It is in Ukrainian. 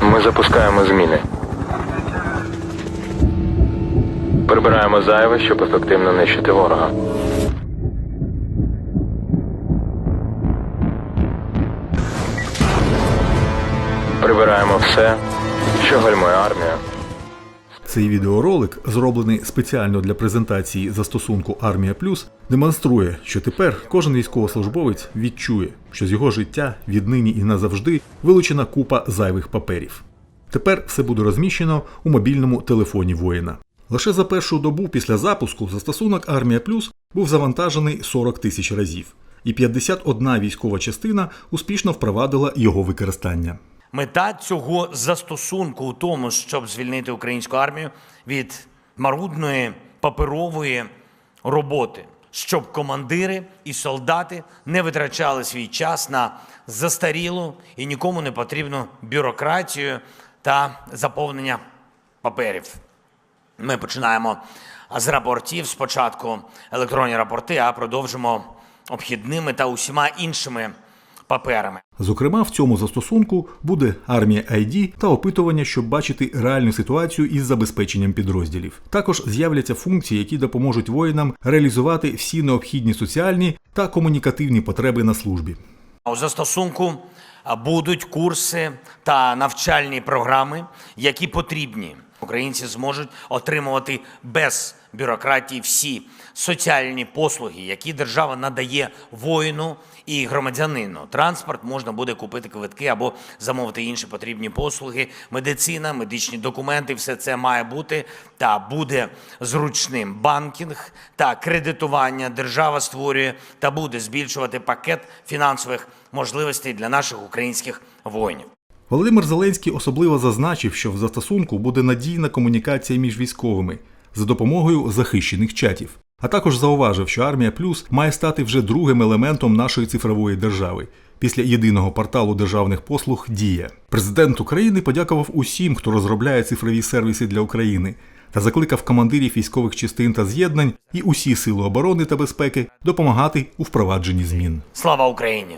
Ми запускаємо зміни. Прибираємо зайве, щоб ефективно нищити ворога. Прибираємо все, що гальмує армію. Цей відеоролик, зроблений спеціально для презентації застосунку Армія Плюс, демонструє, що тепер кожен військовослужбовець відчує, що з його життя віднині і назавжди вилучена купа зайвих паперів. Тепер все буде розміщено у мобільному телефоні воїна. Лише за першу добу після запуску застосунок Армія Плюс був завантажений 40 тисяч разів, і 51 військова частина успішно впровадила його використання. Мета цього застосунку у тому, щоб звільнити українську армію від марудної паперової роботи, щоб командири і солдати не витрачали свій час на застарілу і нікому не потрібну бюрократію та заповнення паперів. Ми починаємо з рапортів. Спочатку електронні рапорти, а продовжимо обхідними та усіма іншими паперами. Зокрема, в цьому застосунку буде армія ID та опитування, щоб бачити реальну ситуацію із забезпеченням підрозділів. Також з'являться функції, які допоможуть воїнам реалізувати всі необхідні соціальні та комунікативні потреби на службі. У застосунку будуть курси та навчальні програми, які потрібні. Українці зможуть отримувати без бюрократії всі соціальні послуги, які держава надає воїну і громадянину. Транспорт можна буде купити квитки або замовити інші потрібні послуги. Медицина, медичні документи, все це має бути та буде зручним. Банкінг та кредитування держава створює та буде збільшувати пакет фінансових можливостей для наших українських воїнів. Володимир Зеленський особливо зазначив, що в застосунку буде надійна комунікація між військовими за допомогою захищених чатів. А також зауважив, що армія Плюс має стати вже другим елементом нашої цифрової держави після єдиного порталу державних послуг Дія. Президент України подякував усім, хто розробляє цифрові сервіси для України, та закликав командирів військових частин та з'єднань і усі сили оборони та безпеки допомагати у впровадженні змін. Слава Україні!